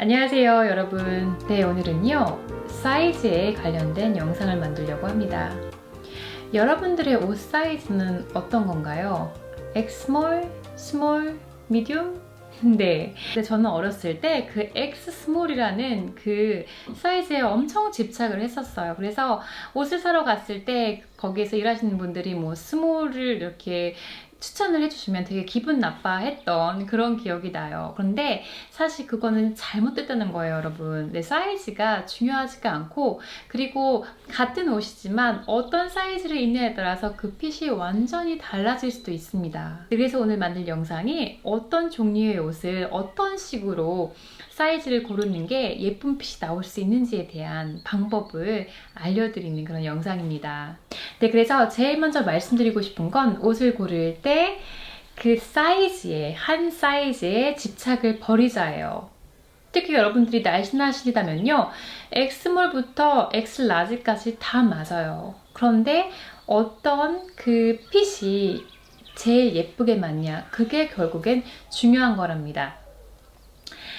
안녕하세요 여러분 네 오늘은요 사이즈에 관련된 영상을 만들려고 합니다 여러분들의 옷 사이즈는 어떤 건가요? Small, small, medium? 네. 근데 저는 어렸을 때 그 X 스몰이라는 그 사이즈에 엄청 집착을 했었어요. 그래서 옷을 사러 갔을 때 거기에서 일하시는 분들이 뭐 스몰을 이렇게 추천을 해주시면 되게 기분 나빠했던 그런 기억이 나요. 그런데 사실 그거는 잘못됐다는 거예요, 여러분. 내 사이즈가 중요하지가 않고 그리고 같은 옷이지만 어떤 사이즈를 입느냐에 따라서 그 핏이 완전히 달라질 수도 있습니다. 그래서 오늘 만들 영상이 어떤 종류의 옷을 어떤 식으로 사이즈를 고르는 게 예쁜 핏이 나올 수 있는지에 대한 방법을 알려드리는 그런 영상입니다. 네, 그래서 제일 먼저 말씀드리고 싶은 건 옷을 고를 때 그 사이즈에, 한 사이즈에 집착을 버리자예요. 특히 여러분들이 날씬하시다면요. 엑스몰부터 엑스라지까지 다 맞아요. 그런데 어떤 그 핏이 제일 예쁘게 맞냐? 그게 결국엔 중요한 거랍니다.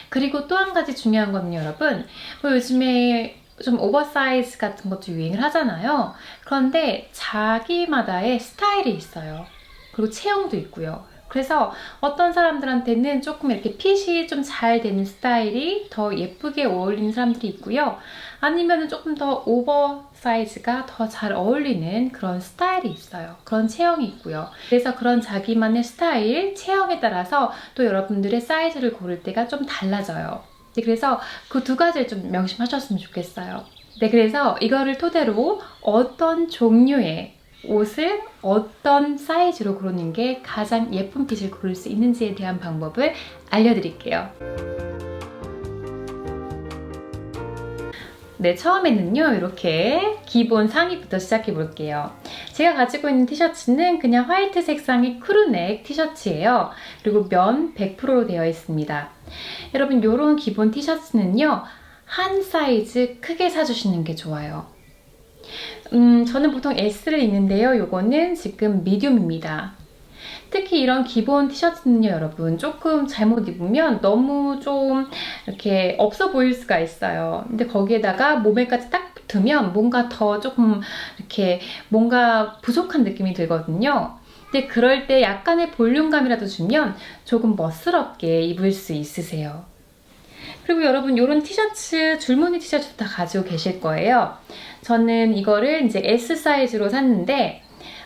그리고 또 한 가지 중요한 거는 여러분, 뭐 요즘에 좀 오버사이즈 같은 것도 유행을 하잖아요. 그런데 자기마다의 스타일이 있어요. 그리고 체형도 있고요. 그래서 어떤 사람들한테는 조금 이렇게 핏이 좀 잘 되는 스타일이 더 예쁘게 어울리는 사람들이 있고요. 아니면 조금 더 오버 사이즈가 더 잘 어울리는 그런 스타일이 있어요. 그런 체형이 있고요. 그래서 그런 자기만의 스타일, 체형에 따라서 또 여러분들의 사이즈를 고를 때가 좀 달라져요. 네, 그래서 그 두 가지를 좀 명심하셨으면 좋겠어요. 네, 그래서 이거를 토대로 어떤 종류의 옷을 어떤 사이즈로 고르는 게 가장 예쁜 핏을 고를 수 있는지에 대한 방법을 알려드릴게요. 네, 처음에는요, 이렇게 기본 상의부터 시작해 볼게요. 제가 가지고 있는 티셔츠는 그냥 화이트 색상의 크루넥 티셔츠예요. 그리고 면 100%로 되어 있습니다. 여러분, 이런 기본 티셔츠는요, 한 사이즈 크게 사주시는 게 좋아요. 음, 저는 보통 S를 입는데요. 요거는 지금 미디움입니다. 특히 이런 기본 티셔츠는요, 여러분, 조금 잘못 입으면 너무 좀 이렇게 없어 보일 수가 있어요. 근데 거기에다가 몸에까지 딱 붙으면 뭔가 더 조금 이렇게 뭔가 부족한 느낌이 들거든요. 근데 그럴 때 약간의 볼륨감이라도 주면 조금 멋스럽게 입을 수 있으세요. 그리고 여러분 이런 티셔츠 줄무늬 티셔츠 다 가지고 계실 거예요. 저는 이거를 이제 S 사이즈로 샀는데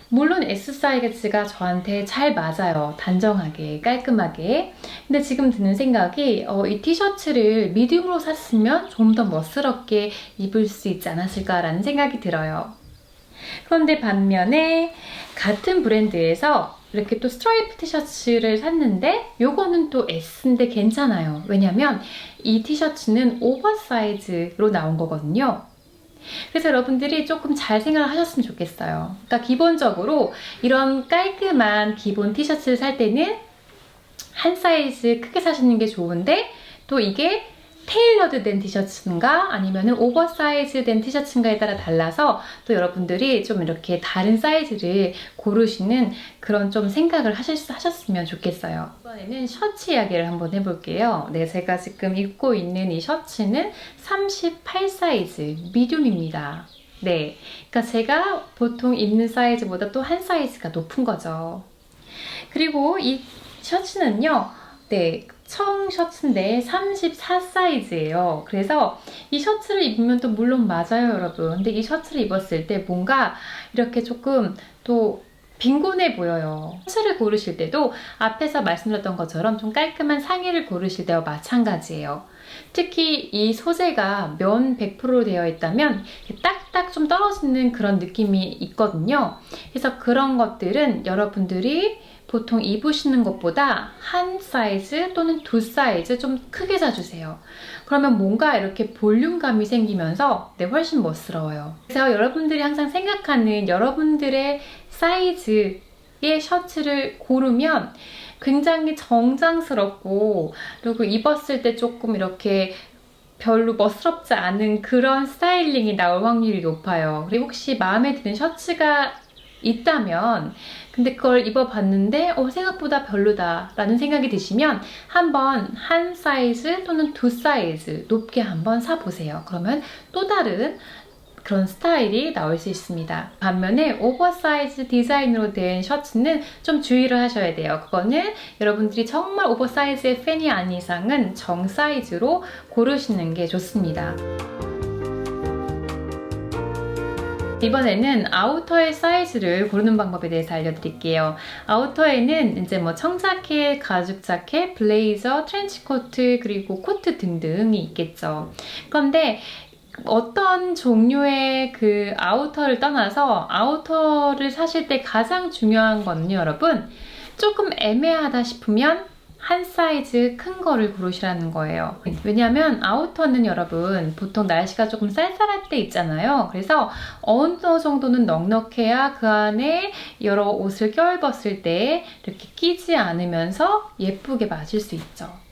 물론 S 사이즈가 저한테 잘 맞아요. 단정하게, 깔끔하게. 근데 지금 드는 생각이 어, 이 티셔츠를 미디움으로 샀으면 좀 더 멋스럽게 입을 수 있지 않았을까라는 생각이 들어요. 그런데 반면에 같은 브랜드에서 이렇게 또 스트라이프 티셔츠를 샀는데 요거는 또 S인데 괜찮아요. 왜냐면 이 티셔츠는 오버사이즈로 나온 거거든요. 그래서 여러분들이 조금 잘 생각을 하셨으면 좋겠어요. 그러니까 기본적으로 이런 깔끔한 기본 티셔츠를 살 때는 한 사이즈 크게 사시는 게 좋은데 또 이게 테일러드 된 티셔츠인가 아니면 오버사이즈 된 티셔츠인가에 따라 달라서 또 여러분들이 좀 이렇게 다른 사이즈를 고르시는 그런 좀 생각을 하셨으면 좋겠어요. 이번에는 셔츠 이야기를 한번 해볼게요. 네, 제가 지금 입고 있는 이 셔츠는 38 사이즈 미디움입니다. 네, 그러니까 제가 보통 입는 사이즈보다 또 한 사이즈가 높은 거죠. 그리고 이 셔츠는요, 네, 청 셔츠인데 34 사이즈예요. 그래서 이 셔츠를 입으면 또 물론 맞아요, 여러분. 근데 이 셔츠를 입었을 때 뭔가 이렇게 조금 또 빈곤해 보여요. 셔츠를 고르실 때도 앞에서 말씀드렸던 것처럼 좀 깔끔한 상의를 고르실 때와 마찬가지예요. 특히 이 소재가 면 100%로 되어 있다면 딱딱 좀 떨어지는 그런 느낌이 있거든요. 그래서 그런 것들은 여러분들이 보통 입으시는 것보다 한 사이즈 또는 두 사이즈 좀 크게 사주세요. 그러면 뭔가 이렇게 볼륨감이 생기면서 네, 훨씬 멋스러워요. 그래서 여러분들이 항상 생각하는 여러분들의 사이즈의 셔츠를 고르면 굉장히 정장스럽고 그리고 입었을 때 조금 이렇게 별로 멋스럽지 않은 그런 스타일링이 나올 확률이 높아요. 그리고 혹시 마음에 드는 셔츠가 있다면 근데 그걸 입어봤는데 어, 생각보다 별로다 라는 생각이 드시면 한번 한 사이즈 또는 두 사이즈 높게 한번 사보세요. 그러면 또 다른 그런 스타일이 나올 수 있습니다. 반면에 오버사이즈 디자인으로 된 셔츠는 좀 주의를 하셔야 돼요. 그거는 여러분들이 정말 오버사이즈의 팬이 아닌 이상은 정 사이즈로 고르시는 게 좋습니다. 이번에는 아우터의 사이즈를 고르는 방법에 대해서 알려드릴게요. 아우터에는 이제 뭐 청자켓, 가죽 자켓, 블레이저, 트렌치 코트, 그리고 코트 등등이 있겠죠. 그런데 어떤 종류의 그 아우터를 떠나서 아우터를 사실 때 가장 중요한 거는요, 여러분. 조금 애매하다 싶으면 한 사이즈 큰 거를 고르시라는 거예요. 왜냐면 아우터는 여러분 보통 날씨가 조금 쌀쌀할 때 있잖아요. 그래서 어느 정도는 넉넉해야 그 안에 여러 옷을 껴입었을 때 이렇게 끼지 않으면서 예쁘게 맞을 수 있죠.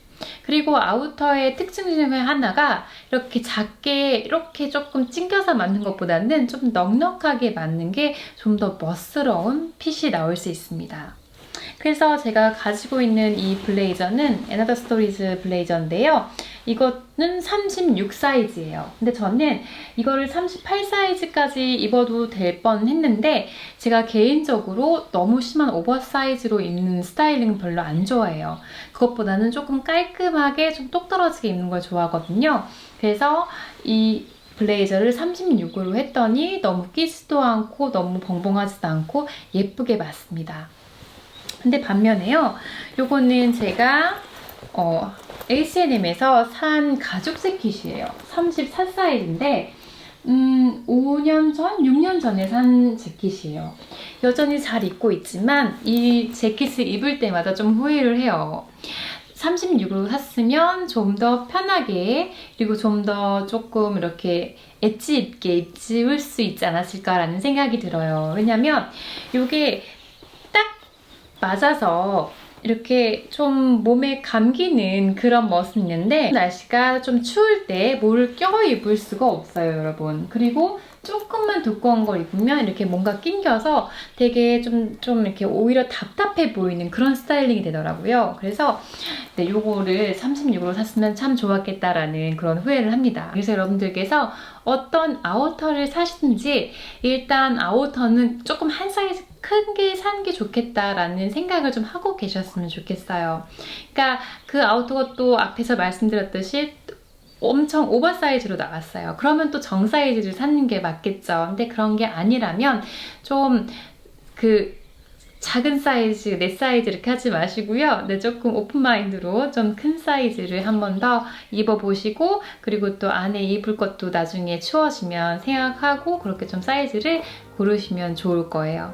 그리고 아우터의 특징 중에 하나가 이렇게 작게 이렇게 조금 찡겨서 맞는 것보다는 좀 넉넉하게 맞는 게 좀 더 멋스러운 핏이 나올 수 있습니다. 그래서 제가 가지고 있는 이 블레이저는 에나더 스토리즈 블레이저인데요. 이거는 36 사이즈예요. 근데 저는 이거를 38 사이즈까지 입어도 될 뻔 했는데 제가 개인적으로 너무 심한 오버사이즈로 입는 스타일링 별로 안 좋아해요. 그것보다는 조금 깔끔하게 좀 똑 떨어지게 입는 걸 좋아하거든요. 그래서 이 블레이저를 36으로 했더니 너무 끼지도 않고 너무 벙벙하지도 않고 예쁘게 맞습니다. 근데 반면에요. 요거는 제가 어, H&M에서 산 가죽 재킷이에요. 34 사이즈인데 음, 5년 전, 6년 전에 산 재킷이에요. 여전히 잘 입고 있지만 이 재킷을 입을 때마다 좀 후회를 해요. 36으로 샀으면 좀 더 편하게 그리고 좀 더 조금 이렇게 엣지 있게 입을 수 있지 않았을까라는 생각이 들어요. 왜냐면 이게 딱 맞아서 이렇게 좀 몸에 감기는 그런 멋은 있는데 날씨가 좀 추울 때 뭐를 껴 입을 수가 없어요 여러분. 그리고 조금만 두꺼운 걸 입으면 이렇게 뭔가 낑겨서 되게 좀, 좀 이렇게 오히려 답답해 보이는 그런 스타일링이 되더라고요. 그래서 네, 요거를 36으로 샀으면 참 좋았겠다라는 그런 후회를 합니다. 그래서 여러분들께서 어떤 아우터를 사시든지 일단 아우터는 조금 한 사이즈 큰게 사는 게 좋겠다라는 생각을 좀 하고 계셨으면 좋겠어요. 그러니까 그 아우터가 또 앞에서 말씀드렸듯이 엄청 오버사이즈로 나왔어요. 그러면 또 정사이즈를 사는 게 맞겠죠. 근데 그런 게 아니라면 좀 그 작은 사이즈, 내 사이즈 이렇게 하지 마시고요. 네, 조금 오픈마인드로 좀 큰 사이즈를 한 번 더 입어보시고 그리고 또 안에 입을 것도 나중에 추워지면 생각하고 그렇게 좀 사이즈를 고르시면 좋을 거예요.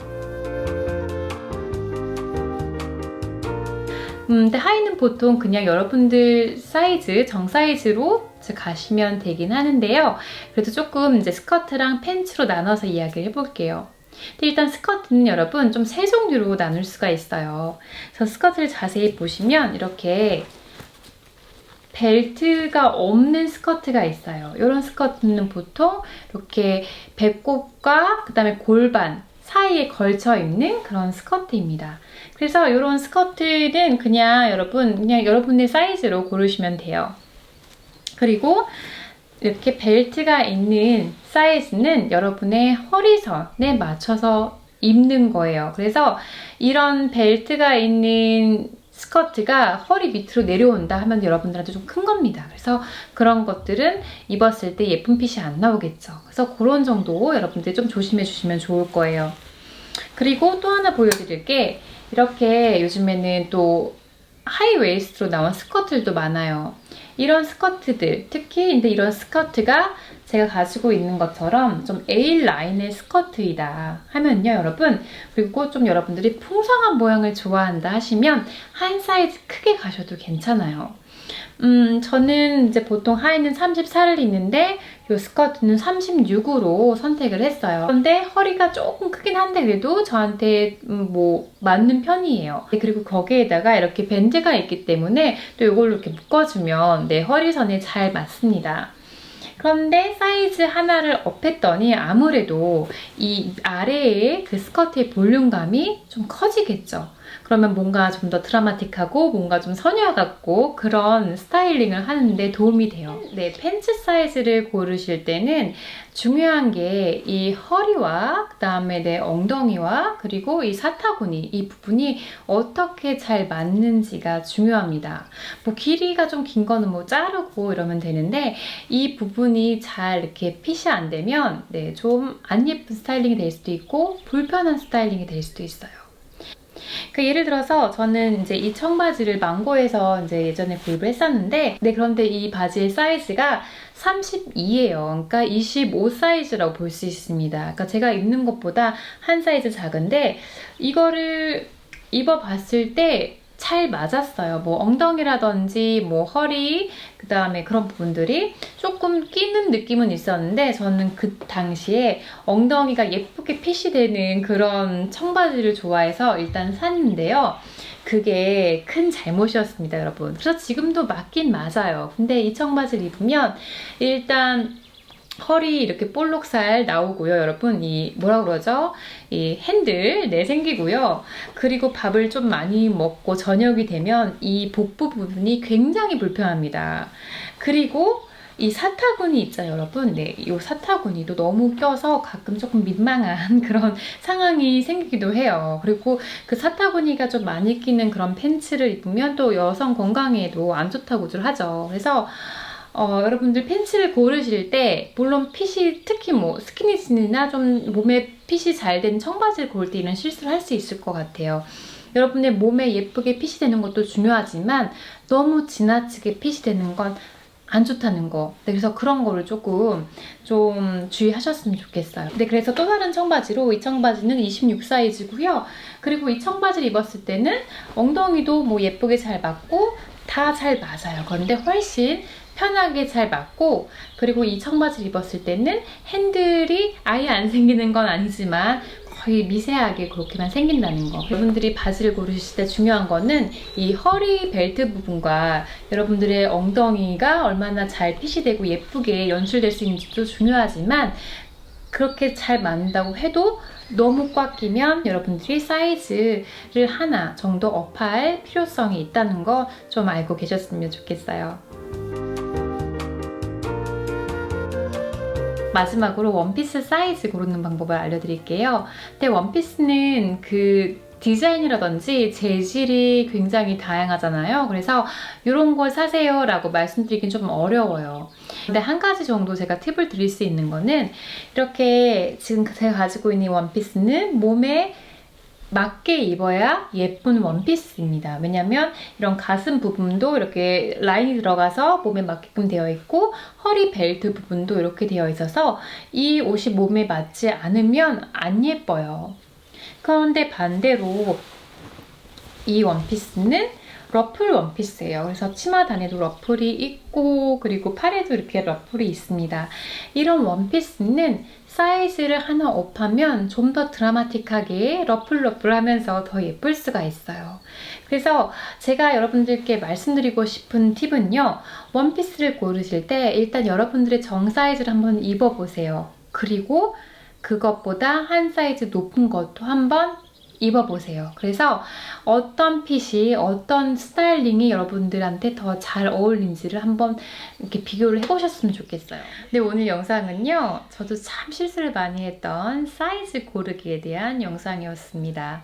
음, 근데 하의는 보통 그냥 여러분들 사이즈, 정 사이즈로 가시면 되긴 하는데요. 그래도 조금 이제 스커트랑 팬츠로 나눠서 이야기를 해볼게요. 일단 스커트는 여러분 좀 세 종류로 나눌 수가 있어요. 그래서 스커트를 자세히 보시면 이렇게 벨트가 없는 스커트가 있어요. 이런 스커트는 보통 이렇게 배꼽과 그 다음에 골반 사이에 걸쳐 입는 그런 스커트입니다. 그래서 이런 스커트는 그냥 여러분 그냥 여러분의 사이즈로 고르시면 돼요. 그리고 이렇게 벨트가 있는 사이즈는 여러분의 허리선에 맞춰서 입는 거예요. 그래서 이런 벨트가 있는 스커트가 허리 밑으로 내려온다 하면 여러분들한테 좀 큰 겁니다. 그래서 그런 것들은 입었을 때 예쁜 핏이 안 나오겠죠. 그래서 그런 정도 여러분들 좀 조심해 주시면 좋을 거예요. 그리고 또 하나 보여드릴 게 이렇게 요즘에는 또 하이웨이스트로 나온 스커트들도 많아요. 이런 스커트들, 특히 근데 이런 스커트가 제가 가지고 있는 것처럼 좀 A 라인의 스커트이다 하면요, 여러분. 그리고 좀 여러분들이 풍성한 모양을 좋아한다 하시면 한 사이즈 크게 가셔도 괜찮아요. 음, 저는 이제 보통 하의는 34를 입는데 이 스커트는 36으로 선택을 했어요. 그런데 허리가 조금 크긴 한데 그래도 저한테 음, 뭐 맞는 편이에요. 그리고 거기에다가 이렇게 밴드가 있기 때문에 또 이걸로 이렇게 묶어주면 내 허리선에 잘 맞습니다. 그런데 사이즈 하나를 업했더니 아무래도 이 아래에 그 스커트의 볼륨감이 좀 커지겠죠. 그러면 뭔가 좀 더 드라마틱하고 뭔가 좀 서녀 같고 그런 스타일링을 하는데 도움이 돼요. 네, 팬츠 사이즈를 고르실 때는 중요한 게 이 허리와 그다음에 내 엉덩이와 그리고 이 사타구니 이 부분이 어떻게 잘 맞는지가 중요합니다. 뭐 길이가 좀 긴 거는 뭐 자르고 이러면 되는데 이 부분이 잘 이렇게 핏이 안 되면 네, 좀 안 예쁜 스타일링이 될 수도 있고 불편한 스타일링이 될 수도 있어요. 그 예를 들어서 저는 이제 이 청바지를 망고에서 이제 예전에 구입을 했었는데, 네, 그런데 이 바지의 사이즈가 32예요. 그러니까 25 사이즈라고 볼 수 있습니다. 그러니까 제가 입는 것보다 한 사이즈 작은데, 이거를 입어봤을 때 잘 맞았어요. 뭐 엉덩이라든지 뭐 허리 그 다음에 그런 부분들이 조금 끼는 느낌은 있었는데 저는 그 당시에 엉덩이가 예쁘게 핏이 되는 그런 청바지를 좋아해서 일단 샀는데요. 그게 큰 잘못이었습니다, 여러분. 그래서 지금도 맞긴 맞아요. 근데 이 청바지를 입으면 일단 허리 이렇게 볼록살 나오고요, 여러분. 이 뭐라 그러죠? 이 핸들 네 생기고요. 그리고 밥을 좀 많이 먹고 저녁이 되면 이 복부 부분이 굉장히 불편합니다. 그리고 이 사타구니 있죠, 여러분. 네, 이 사타구니도 너무 껴서 가끔 조금 민망한 그런 상황이 생기기도 해요. 그리고 그 사타구니가 좀 많이 끼는 그런 팬츠를 입으면 또 여성 건강에도 안 좋다고들 하죠. 그래서 어, 여러분들 팬츠를 고르실 때 물론 핏이 특히 뭐 스키니진이나 좀 몸에 핏이 잘 된 청바지를 고를 때 이런 실수를 할 수 있을 것 같아요. 여러분의 몸에 예쁘게 핏이 되는 것도 중요하지만 너무 지나치게 핏이 되는 건 안 좋다는 거. 네, 그래서 그런 거를 조금 좀 주의하셨으면 좋겠어요. 네, 그래서 또 다른 청바지로 이 청바지는 26 사이즈고요. 그리고 이 청바지를 입었을 때는 엉덩이도 뭐 예쁘게 잘 맞고 다 잘 맞아요. 그런데 훨씬 편하게 잘 맞고 그리고 이 청바지를 입었을 때는 핸들이 아예 안 생기는 건 아니지만 거의 미세하게 그렇게만 생긴다는 거. 여러분들이 바지를 고르실 때 중요한 거는 이 허리 벨트 부분과 여러분들의 엉덩이가 얼마나 잘 핏이 되고 예쁘게 연출될 수 있는지도 중요하지만 그렇게 잘 맞는다고 해도 너무 꽉 끼면 여러분들이 사이즈를 하나 정도 업할 필요성이 있다는 거 좀 알고 계셨으면 좋겠어요. 마지막으로 원피스 사이즈 고르는 방법을 알려드릴게요. 근데 원피스는 그 디자인이라든지 재질이 굉장히 다양하잖아요. 그래서 이런 걸 사세요 라고 말씀드리긴 좀 어려워요. 근데 한 가지 정도 제가 팁을 드릴 수 있는 거는 이렇게 지금 제가 가지고 있는 원피스는 몸에 맞게 입어야 예쁜 원피스입니다. 왜냐면 이런 가슴 부분도 이렇게 라인이 들어가서 몸에 맞게끔 되어 있고 허리 벨트 부분도 이렇게 되어 있어서 이 옷이 몸에 맞지 않으면 안 예뻐요. 그런데 반대로 이 원피스는 러플 원피스예요. 그래서 치마 단에도 러플이 있고 그리고 팔에도 이렇게 러플이 있습니다. 이런 원피스는 사이즈를 하나 업하면 좀 더 드라마틱하게 러플러플 하면서 더 예쁠 수가 있어요. 그래서 제가 여러분들께 말씀드리고 싶은 팁은요. 원피스를 고르실 때 일단 여러분들의 정 사이즈를 한번 입어보세요. 그리고 그것보다 한 사이즈 높은 것도 한번 입어보세요. 그래서 어떤 핏이 어떤 스타일링이 여러분들한테 더 잘 어울린지를 한번 이렇게 비교를 해보셨으면 좋겠어요. 근데 오늘 영상은요. 저도 참 실수를 많이 했던 사이즈 고르기에 대한 영상이었습니다.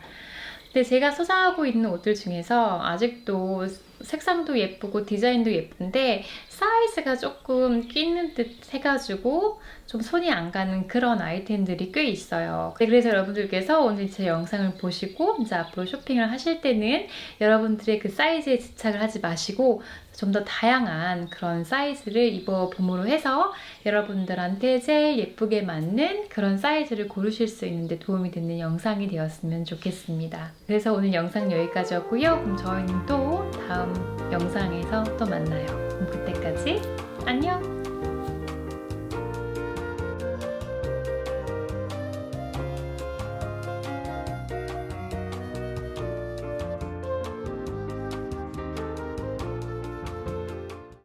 근데 제가 소장하고 있는 옷들 중에서 아직도 색상도 예쁘고 디자인도 예쁜데 사이즈가 조금 끼는 듯 해가지고 좀 손이 안 가는 그런 아이템들이 꽤 있어요. 네, 그래서 여러분들께서 오늘 제 영상을 보시고 이제 앞으로 쇼핑을 하실 때는 여러분들의 그 사이즈에 집착을 하지 마시고 좀 더 다양한 그런 사이즈를 입어봄으로 해서 여러분들한테 제일 예쁘게 맞는 그런 사이즈를 고르실 수 있는데 도움이 되는 영상이 되었으면 좋겠습니다. 그래서 오늘 영상 여기까지였고요. 그럼 저희는 또 다음 영상에서 또 만나요. 그럼 그때까지 안녕!